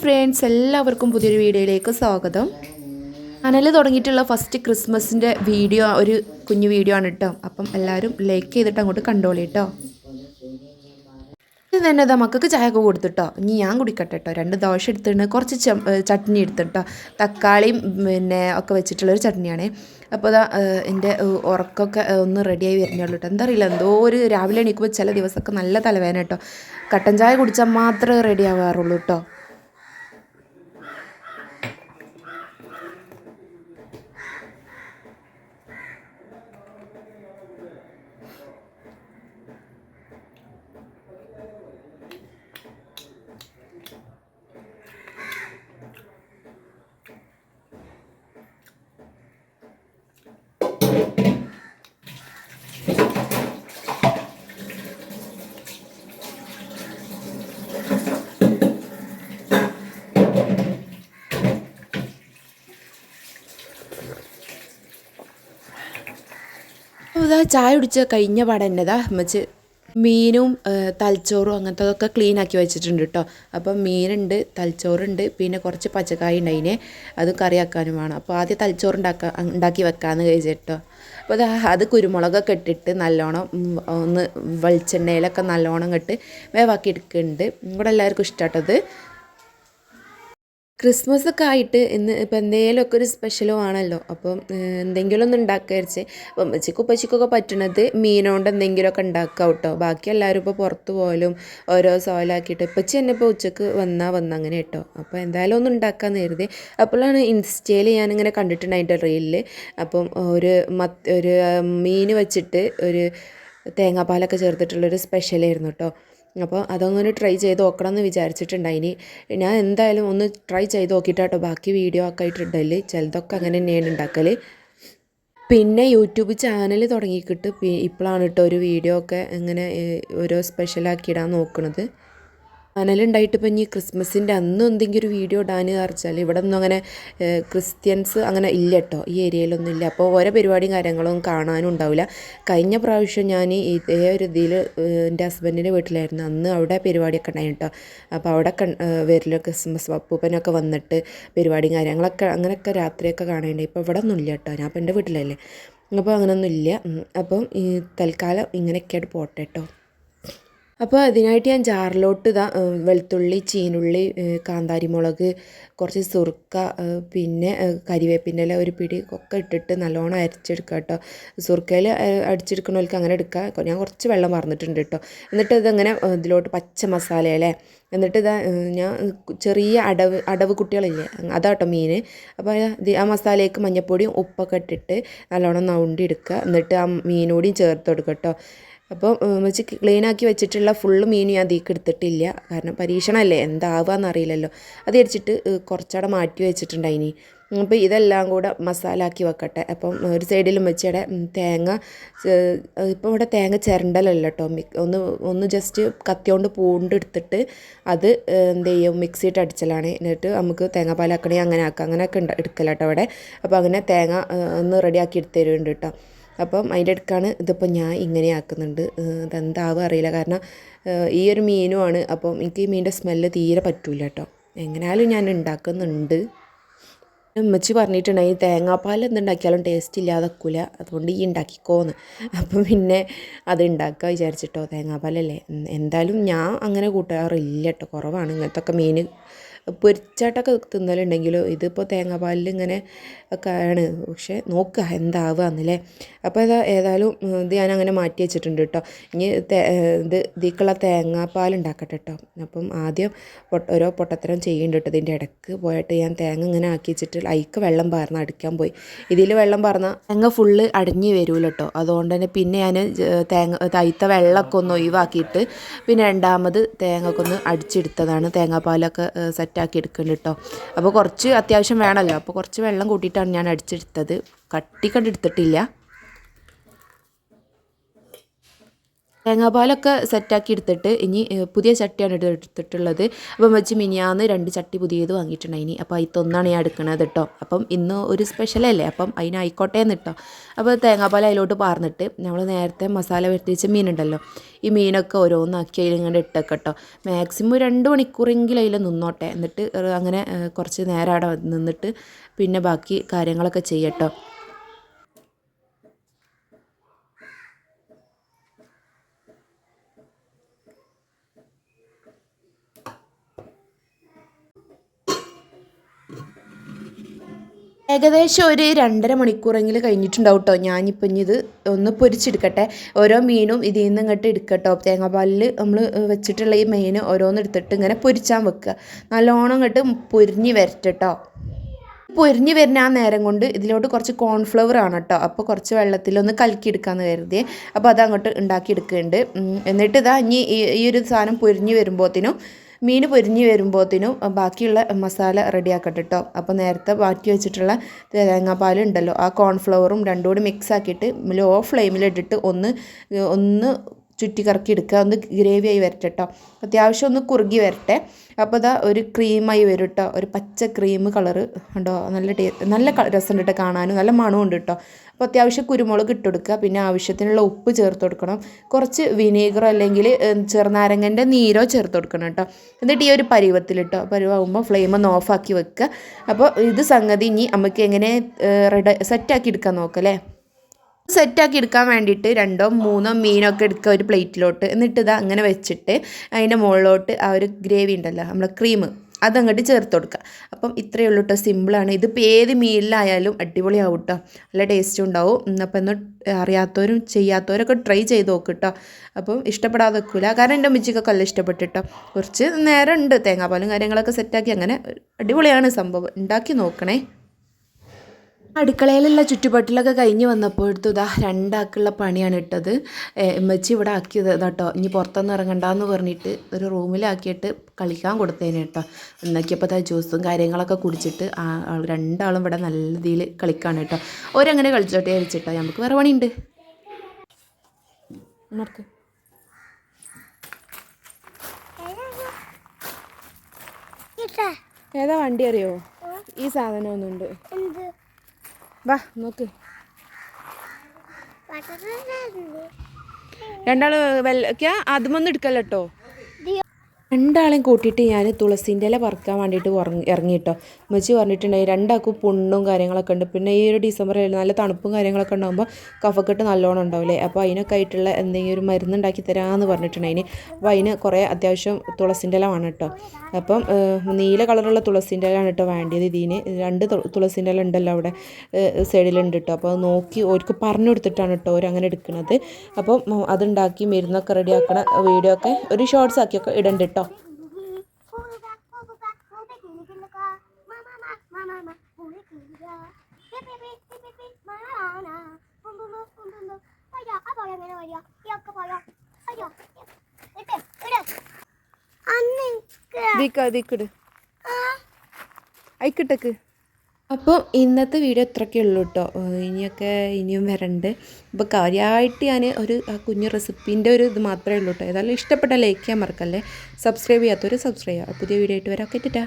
Friends എല്ലാവർക്കും പുതിയൊരു വീഡിയോയിലേക്ക് സ്വാഗതം. ചാനൽ തുടങ്ങിയിട്ടുള്ള ഫസ്റ്റ് ക്രിസ്മസിന്റെ വീഡിയോ ഒരു കുഞ്ഞു വീഡിയോ ആണ് കേട്ടോ അപ്പം എല്ലാവരും ലൈക്ക് ചെയ്തിട്ട് അങ്ങോട്ട് കണ്ടോളി കേട്ടോ ഇത് തന്നെ മക്കൾക്ക് ചായ ഒക്കെ കൊടുത്തിട്ടോ ഇനി ഞാൻ കുടിക്കട്ടെ കേട്ടോ രണ്ട് ദോശ എടുത്തിട്ട് കുറച്ച് ചട്നി എടുത്തിട്ടോ തക്കാളിയും പിന്നെ ഒക്കെ വെച്ചിട്ടുള്ളൊരു ചട്നിയാണ്. അപ്പോൾ അതാ എന്റെ ഉറക്കമൊക്കെ ഒന്ന് റെഡിയായി വരുന്നുള്ളൂ കേട്ടോ എന്താ എന്തോ ഒരു രാവിലെ എണീക്കുമ്പോൾ ചില ദിവസമൊക്കെ നല്ല തലവേന കേട്ടോ കട്ടൻ ചായ കുടിച്ചാൽ മാത്രമേ റെഡി ആവാറുള്ളൂ കേട്ടോ ഇതാ ചായ കുടിച്ച കഴിഞ്ഞ പാടെ എന്നതാ അമ്മച്ച് മീനും തലച്ചോറും അങ്ങനത്തതൊക്കെ ക്ലീൻ ആക്കി വെച്ചിട്ടുണ്ട് കേട്ടോ അപ്പം മീനുണ്ട് തലച്ചോറുണ്ട് പിന്നെ കുറച്ച് പച്ചക്കായ ഉണ്ട് അതിനെ അത് കറിയാക്കാനും വേണം. അപ്പോൾ ആദ്യം തലച്ചോറ് ഉണ്ടാക്കാൻ ഉണ്ടാക്കി വെക്കാമെന്ന് കഴിച്ചിട്ടോ അപ്പോൾ അത് കുരുമുളകൊക്കെ ഇട്ടിട്ട് നല്ലോണം ഒന്ന് വെളിച്ചെണ്ണയിലൊക്കെ നല്ലോണം ഇട്ട് വേവാക്കി എടുക്കുന്നുണ്ട്. ഇവിടെ എല്ലാവർക്കും ഇഷ്ടമായിട്ടത് ക്രിസ്മസ് ഒക്കെ ആയിട്ട് ഇന്ന് ഇപ്പം എന്തെങ്കിലുമൊക്കെ ഒരു സ്പെഷ്യലോ ആണല്ലോ അപ്പം എന്തെങ്കിലും ഒന്ന് ഉണ്ടാക്കരിച്ച് അപ്പം ഉപ്പച്ചിക്കും ഉപ്പച്ചിക്കൊക്കെ പറ്റണത് മീനോണ്ട് എന്തെങ്കിലുമൊക്കെ ഉണ്ടാക്കാം കേട്ടോ ബാക്കി എല്ലാവരും ഇപ്പോൾ പുറത്ത് പോലും ഓരോ സോലാക്കിയിട്ട് ഇപ്പച്ചി തന്നെ ഇപ്പോൾ ഉച്ചയ്ക്ക് വന്നാൽ വന്ന അങ്ങനെ കേട്ടോ അപ്പോൾ എന്തായാലും ഒന്ന് ഉണ്ടാക്കാമെന്ന് കരുതി. അപ്പോഴാണ് ഇൻസ്റ്റയിൽ ഞാനിങ്ങനെ കണ്ടിട്ടുണ്ടായിട്ട് റീലിൽ അപ്പം ഒരു മത്ത് ഒരു മീൻ വെച്ചിട്ട് ഒരു തേങ്ങാപ്പാലൊക്കെ ചേർത്തിട്ടുള്ളൊരു സ്പെഷ്യലായിരുന്നു കേട്ടോ അപ്പോൾ അതങ്ങനെ ട്രൈ ചെയ്ത് നോക്കണം എന്ന് വിചാരിച്ചിട്ടുണ്ടായിനി ഞാൻ എന്തായാലും ഒന്ന് ട്രൈ ചെയ്ത് നോക്കിയിട്ടാട്ടോ. ബാക്കി വീഡിയോ ഒക്കെ ഇട്ടിട്ടില്ല ചിലതൊക്കെ അങ്ങനെ തന്നെയാണ് ഉണ്ടാക്കൽ പിന്നെ യൂട്യൂബ് ചാനൽ തുടങ്ങിക്കിട്ട് ഇപ്പോഴാണ് കേട്ടോ ഒരു വീഡിയോ ഒക്കെ ഇങ്ങനെ ഓരോ സ്പെഷ്യലാക്കി ഇടാൻ നോക്കണത്. ചാനലുണ്ടായിട്ട് ഇപ്പം ഇനി ക്രിസ്മസിന്റെ അന്ന് എന്തെങ്കിലും ഒരു വീഡിയോ ഇടാൻ അറിച്ചാൽ ഇവിടെ ഒന്നും അങ്ങനെ ക്രിസ്ത്യൻസ് അങ്ങനെ ഇല്ല കേട്ടോ ഈ ഏരിയയിലൊന്നും ഇല്ല. അപ്പോൾ ഓരോ പരിപാടിയും കാര്യങ്ങളും കാണാനും ഉണ്ടാവില്ല. കഴിഞ്ഞ പ്രാവശ്യം ഞാൻ ഇതേ ഒരു ഇതിൽ എന്റെ ഹസ്ബൻഡിന്റെ വീട്ടിലായിരുന്നു. അന്ന് അവിടെ പരിപാടിയൊക്കെ ഉണ്ടായിരുന്നു കേട്ടോ അപ്പോൾ അവിടെ വരില്ല ക്രിസ്മസ് അപ്പൂപ്പനൊക്കെ വന്നിട്ട് പരിപാടിയും കാര്യങ്ങളൊക്കെ അങ്ങനെയൊക്കെ രാത്രിയൊക്കെ കാണേണ്ടി ഇപ്പോൾ ഇവിടെ ഒന്നും ഇല്ല കേട്ടോ ഞാൻ അപ്പോൾ എന്റെ വീട്ടിലല്ലേ. അപ്പോൾ അങ്ങനെയൊന്നും ഇല്ല. അപ്പം ഈ തൽക്കാലം ഇങ്ങനെയൊക്കെയായിട്ട് പോട്ടെ കേട്ടോ അപ്പോൾ അതിനായിട്ട് ഞാൻ ജാറിലോട്ട് ഇതാ വെളുത്തുള്ളി ചീനുള്ളി കാന്താരിമുളക് കാന്താരി മുളക് കുറച്ച് സുർക്ക പിന്നെ കരിവേപ്പിന്റെ ഒരു പിടി ഒക്കെ ഇട്ടിട്ട് നല്ലോണം അരച്ചെടുക്കുക കേട്ടോ. സുർക്കയിൽ അടിച്ചെടുക്കണവർക്ക് അങ്ങനെ എടുക്കുക ഞാൻ കുറച്ച് വെള്ളം പറഞ്ഞിട്ടുണ്ട് കേട്ടോ. എന്നിട്ട് ഇതങ്ങനെ ഇതിലോട്ട് പച്ച മസാലയല്ലേ എന്നിട്ട് ഇതാ ഞാൻ ചെറിയ അടവ് അടവ് കുട്ടികളില്ലേ അതാട്ടോ മീൻ അപ്പോൾ ആ മസാലയ്ക്ക് മഞ്ഞപ്പൊടിയും ഉപ്പൊക്കെ ഇട്ടിട്ട് നല്ലോണം നൗണ്ടി എടുക്കുക. എന്നിട്ട് ആ മീനോടിയും ചേർത്ത് കൊടുക്കുക കേട്ടോ. അപ്പോൾ വെച്ച് ക്ലീൻ ആക്കി വെച്ചിട്ടുള്ള ഫുള്ള് മീൻ ഞാൻ അതിലേക്ക് എടുത്തിട്ടില്ല. കാരണം പരീക്ഷണമല്ലേ എന്താവാന്ന് അറിയില്ലല്ലോ അത് അടിച്ചിട്ട് കുറച്ചവിടെ മാറ്റി വെച്ചിട്ടുണ്ടായിനി. അപ്പോൾ ഇതെല്ലാം കൂടെ മസാല ആക്കി വെക്കട്ടെ. അപ്പം ഒരു സൈഡിലും വെച്ചിടെ തേങ്ങ ഇപ്പോൾ ഇവിടെ തേങ്ങ ചിരണ്ടലല്ല കേട്ടോ ഒന്ന് ഒന്ന് ജസ്റ്റ് കത്തിയോണ്ട് പൂണ്ടെടുത്തിട്ട് അത് എന്ത് ചെയ്യും? മിക്സിയിട്ട് അടിച്ചലാണ്. എന്നിട്ട് നമുക്ക് തേങ്ങാപ്പാലാക്കണേ അങ്ങനെ ആക്കാം അങ്ങനെയൊക്കെ എടുക്കലാട്ടോ അവിടെ. അപ്പോൾ അങ്ങനെ തേങ്ങ ഒന്ന് റെഡിയാക്കി എടുത്തു തരുന്നുണ്ട് കേട്ടോ അപ്പം അതിന്റെ ഇടയ്ക്കാണ് ഇതിപ്പോൾ ഞാൻ ഇങ്ങനെ ആക്കുന്നുണ്ട്. ഇതെന്താവും അറിയില്ല. കാരണം ഈ ഒരു മീനുമാണ്. അപ്പം എനിക്ക് ഈ മീനിന്റെ സ്മെല്ല് തീരെ പറ്റൂല കേട്ടോ എങ്ങനെയാലും ഞാൻ ഉണ്ടാക്കുന്നുണ്ട് ഉമ്മച്ചി പറഞ്ഞിട്ടുണ്ടായി തേങ്ങാപ്പാൽ എന്തുണ്ടാക്കിയാലും ടേസ്റ്റ് ഇല്ലാതെക്കൂല അതുകൊണ്ട് ഈ ഉണ്ടാക്കിക്കോന്ന് അപ്പം പിന്നെ അത് ഉണ്ടാക്കുക വിചാരിച്ചിട്ടോ തേങ്ങാപ്പാലല്ലേ? എന്തായാലും ഞാൻ അങ്ങനെ കൂട്ടാറില്ല കേട്ടോ കുറവാണ് ഇങ്ങനത്തെ ഒക്കെ മീൻ പൊരിച്ചാട്ടൊക്കെ തിന്നലുണ്ടെങ്കിലും ഇതിപ്പോൾ തേങ്ങാപ്പാലിൽ ഇങ്ങനെ ഒക്കെ ആണ്. പക്ഷേ നോക്കുക എന്താവുകയെന്നല്ലേ അപ്പോൾ ഇതാ ഏതായാലും ഇത് ഞാൻ അങ്ങനെ മാറ്റി വെച്ചിട്ടുണ്ട് കേട്ടോ. ഇനി ഇത് ഇതിക്കുള്ള തേങ്ങാപ്പാൽ ഉണ്ടാക്കട്ടെ കേട്ടോ. അപ്പം ആദ്യം ഓരോ പൊട്ടത്തരം ചെയ്യുന്നുണ്ട് കേട്ടോ. ഇതിന്റെ ഇടയ്ക്ക് പോയിട്ട് ഞാൻ തേങ്ങ ഇങ്ങനെ ആക്കി വെച്ചിട്ട് അയിക്ക് വെള്ളം പാർന്ന് അടിക്കാൻ പോയി. ഇതിൽ വെള്ളം പാർന്നാൽ തേങ്ങ ഫുള്ള് അടിഞ്ഞ് വരൂല കേട്ടോ. അതുകൊണ്ട് തന്നെ പിന്നെ ഞാൻ തേങ്ങ തൈത്ത വെള്ളമൊക്കെ ഒന്ന് ഒഴിവാക്കിയിട്ട് പിന്നെ രണ്ടാമത് തേങ്ങ ഒക്കെ ഒന്ന് അടിച്ചെടുത്തതാണ്. തേങ്ങാപ്പാലൊക്കെ സെറ്റാക്കി എടുക്കുന്നുണ്ട് കേട്ടോ അപ്പോൾ കുറച്ച് അത്യാവശ്യം വേണമല്ലോ അപ്പോൾ കുറച്ച് വെള്ളം കൂട്ടിയിട്ടാണ് ഞാൻ അടിച്ചെടുത്തത്. കട്ടി കണ്ടെടുത്തിട്ടില്ല തേങ്ങാപ്പാലൊക്കെ സെറ്റാക്കി എടുത്തിട്ട് ഇനി പുതിയ ചട്ടിയാണ് എടുത്തിട്ടുള്ളത്. അപ്പം വെച്ച് മിനിയാന്ന് രണ്ട് ചട്ടി പുതിയത് വാങ്ങിയിട്ടുണ്ടായിനി അപ്പോൾ അതിത്തൊന്നാണ് ഞാൻ എടുക്കണത് കേട്ടോ. അപ്പം ഇന്ന് ഒരു സ്പെഷ്യലല്ലേ അപ്പം അതിനായിക്കോട്ടെ എന്ന് കേട്ടോ. അപ്പോൾ തേങ്ങാപ്പാൽ അതിലോട്ട് പാർന്നിട്ട് നമ്മൾ നേരത്തെ മസാല വെട്ടിച്ച മീനുണ്ടല്ലോ. ഈ മീനൊക്കെ ഓരോന്നാക്കി അതിലിങ്ങനെ ഇട്ടൊക്കെ കേട്ടോ. മാക്സിമം രണ്ട് മണിക്കൂറെങ്കിലും അതിൽ നിന്നോട്ടെ. എന്നിട്ട് അങ്ങനെ കുറച്ച് നേരം അവിടെ നിന്നിട്ട് പിന്നെ ബാക്കി കാര്യങ്ങളൊക്കെ ചെയ്യട്ടോ ഏകദേശം ഒരു രണ്ടര മണിക്കൂറെങ്കിലും കഴിഞ്ഞിട്ടുണ്ടാവും കേട്ടോ ഞാനിപ്പം ഇനി ഇത് ഒന്ന് പൊരിച്ചെടുക്കട്ടെ. ഓരോ മീനും ഇതിൽ നിന്ന് ഇങ്ങോട്ട് എടുക്കട്ടോ. തേങ്ങാപ്പാലിൽ നമ്മൾ വെച്ചിട്ടുള്ള ഈ മീൻ ഓരോന്ന് എടുത്തിട്ട് ഇങ്ങനെ പൊരിച്ചാൻ വെക്കുക. നല്ലോണം ഇങ്ങോട്ട് പൊരിഞ്ഞ് വരട്ടെട്ടോ. പൊരിഞ്ഞ് വരുന്ന ആ നേരം കൊണ്ട് ഇതിലോട്ട് കുറച്ച് കോൺഫ്ലവർ ആണ് കേട്ടോ അപ്പോൾ കുറച്ച് വെള്ളത്തിലൊന്ന് കലക്കിയെടുക്കാമെന്ന് കരുതി അപ്പോൾ അത് അങ്ങോട്ട് ഉണ്ടാക്കിയെടുക്കുന്നുണ്ട് എന്നിട്ട് ഇതാ ഇനി ഈ ഒരു സാധനം പൊരിഞ്ഞ് വരുമ്പോഴത്തേനും മീൻ പൊരിഞ്ഞ് വരുമ്പോഴത്തേനും ബാക്കിയുള്ള മസാല റെഡിയാക്കട്ടെ കേട്ടോ അപ്പോൾ നേരത്തെ മാറ്റി വെച്ചിട്ടുള്ള തേങ്ങാപ്പാൽ ഉണ്ടല്ലോ ആ കോൺഫ്ലവറും രണ്ടും കൂടി മിക്സ് ആക്കിയിട്ട് ലോ ഫ്ലെയിമിലിട്ടിട്ട് ഒന്ന് ഒന്ന് ചുറ്റി കറക്കി എടുക്കുക. ഒന്ന് ഗ്രേവി ആയി വരട്ടെ കേട്ടോ അത്യാവശ്യം ഒന്ന് കുറുകി വരട്ടെ. അപ്പോൾ അതാ ഒരു ക്രീമായി വരും കേട്ടോ ഒരു പച്ച ക്രീം കളർ ഉണ്ടോ? നല്ല ടേ നല്ല രസം രസമുണ്ട് കേട്ടോ കാണാനും. നല്ല മണമുണ്ട് കേട്ടോ അപ്പോൾ അത്യാവശ്യം കുരുമുളക് ഇട്ട് കൊടുക്കുക. പിന്നെ ആവശ്യത്തിനുള്ള ഉപ്പ് ചേർത്ത് കൊടുക്കണം. കുറച്ച് വിനീഗറോ അല്ലെങ്കിൽ ചെറുനാരങ്ങന്റെ നീരോ ചേർത്ത് കൊടുക്കണം കേട്ടോ എന്നിട്ട് ഈ ഒരു പരുവത്തിൽ കേട്ടോ പരുവാകുമ്പോൾ ഫ്ലെയിം ഒന്ന് ഓഫാക്കി വെക്കുക. അപ്പോൾ ഇത് സംഗതി ഇനി നമുക്ക് എങ്ങനെ റെഡി സെറ്റാക്കി എടുക്കാൻ നോക്കല്ലേ? സെറ്റാക്കി എടുക്കാൻ വേണ്ടിയിട്ട് രണ്ടോ മൂന്നോ മീനൊക്കെ എടുക്കുക ഒരു പ്ലേറ്റിലോട്ട്. എന്നിട്ട് ഇതാ അങ്ങനെ വെച്ചിട്ട് അതിന്റെ മുകളിലോട്ട് ആ ഒരു ഗ്രേവി ഉണ്ടല്ലോ നമ്മളെ ക്രീം അതങ്ങോട്ട് ചേർത്ത് കൊടുക്കുക. അപ്പം ഇത്രയേ ഉള്ളൂ കേട്ടോ സിമ്പിളാണ്. ഇതിപ്പോൾ ഏത് മീനിലായാലും അടിപൊളിയാവും കേട്ടോ. നല്ല ടേസ്റ്റും ഉണ്ടാവും. അപ്പം ഒന്ന് അറിയാത്തവരും ചെയ്യാത്തവരൊക്കെ ട്രൈ ചെയ്ത് നോക്ക് കേട്ടോ. അപ്പം ഇഷ്ടപ്പെടാതെ വെക്കില്ല കാരണം എന്റെ അമ്മച്ചിക്കൊക്കെ നല്ല ഇഷ്ടപ്പെട്ടു കേട്ടോ. കുറച്ച് നേരം ഉണ്ട് തേങ്ങാപ്പാലും കാര്യങ്ങളൊക്കെ സെറ്റാക്കി അങ്ങനെ അടിപൊളിയാണ് സംഭവം. ഉണ്ടാക്കി നോക്കണേ. അടുക്കളയിലുള്ള ചുറ്റുപാട്ടിലൊക്കെ കഴിഞ്ഞ് വന്നപ്പോഴത്തും ഇതാ രണ്ടാക്കുള്ള പണിയാണ് ഇട്ടത്. എമ്മച്ചി ഇവിടെ ആക്കിയത് കേട്ടോ ഇനി പുറത്തൊന്നും ഇറങ്ങണ്ടെന്ന് പറഞ്ഞിട്ട് ഒരു റൂമിലാക്കിയിട്ട് കളിക്കാൻ കൊടുത്തേനെ കേട്ടോ എന്നൊക്കെയപ്പോൾ ഇതാ ജ്യൂസും കാര്യങ്ങളൊക്കെ കുടിച്ചിട്ട് ആ രണ്ടാളും ഇവിടെ നല്ല രീതിയിൽ കളിക്കാണ് കേട്ടോ ഓരങ്ങനെ കളിച്ചോട്ടെ കളിച്ചിട്ടോ നമുക്ക് വേറെ പണിയുണ്ട്. ഉണർക്ക്. ഏതാ വണ്ടി അറിയോ? ഈ സാധനം ഒന്നുണ്ട്. വാ നോക്ക്. രണ്ടാൾ വെല്ലക്ക അതുമൊന്നും എടുക്കല്ലോ രണ്ടാളെയും കൂട്ടിയിട്ട് ഞാൻ തുളസീന്റെ ഇല പറിക്കാൻ വേണ്ടിയിട്ട് ഉറങ്ങി ഇറങ്ങിയിട്ടോ. ഉമ്മച്ചി പറഞ്ഞിട്ടുണ്ടായി രണ്ടാൾക്കും പുണ്ണും കാര്യങ്ങളൊക്കെ ഉണ്ട്. പിന്നെ ഈ ഒരു ഡിസംബറിൽ നല്ല തണുപ്പും കാര്യങ്ങളൊക്കെ ഉണ്ടാകുമ്പോൾ കഫക്കെട്ട് നല്ലോണം ഉണ്ടാവില്ലേ അപ്പോൾ അതിനൊക്കെ ആയിട്ടുള്ള എന്തെങ്കിലും ഒരു മരുന്ന് ഉണ്ടാക്കി തരാമെന്ന് പറഞ്ഞിട്ടുണ്ടായിന് അപ്പോൾ അതിന് കുറേ അത്യാവശ്യം തുളസീന്റെ ഇല വേണം കേട്ടോ അപ്പം നീല കളറുള്ള തുളസീന്റെ ഇലയാണ് കേട്ടോ വേണ്ടിയത്. ഇതിന് രണ്ട് തുളസിന്റെ ഇല ഉണ്ടല്ലോ അവിടെ സൈഡിലുണ്ട് കേട്ടോ അപ്പോൾ നോക്കി അവർക്ക് പറഞ്ഞു കൊടുത്തിട്ടാണ് കേട്ടോ അവർ അങ്ങനെ എടുക്കുന്നത് അപ്പം അതുണ്ടാക്കി മരുന്നൊക്കെ റെഡിയാക്കണ വീഡിയോ ഒക്കെ ഒരു ഷോർട്സ് ആക്കിയൊക്കെ ഇടണ്ട് കേട്ടോ. ദിക്കട് അയക്കിട്ടക്ക് അപ്പോൾ ഇന്നത്തെ വീഡിയോ ഇത്രയൊക്കെ ഉള്ളൂ കേട്ടോ ഇനിയൊക്കെ ഇനിയും വരണ്ട്. അപ്പോൾ കാര്യമായിട്ട് ഞാൻ ഒരു ആ കുഞ്ഞു റെസിപ്പീന്റെ ഒരു ഇത് മാത്രമേ ഉള്ളൂ കേട്ടോ ഏതായാലും ഇഷ്ടപ്പെട്ട ലൈക്ക് ചെയ്യാൻ മറക്കല്ലേ. സബ്സ്ക്രൈബ് ചെയ്യാത്തവർ സബ്സ്ക്രൈബ് ചെയ്യുക. പുതിയ വീഡിയോ ആയിട്ട് വരാം. കേട്ടിട്ടാ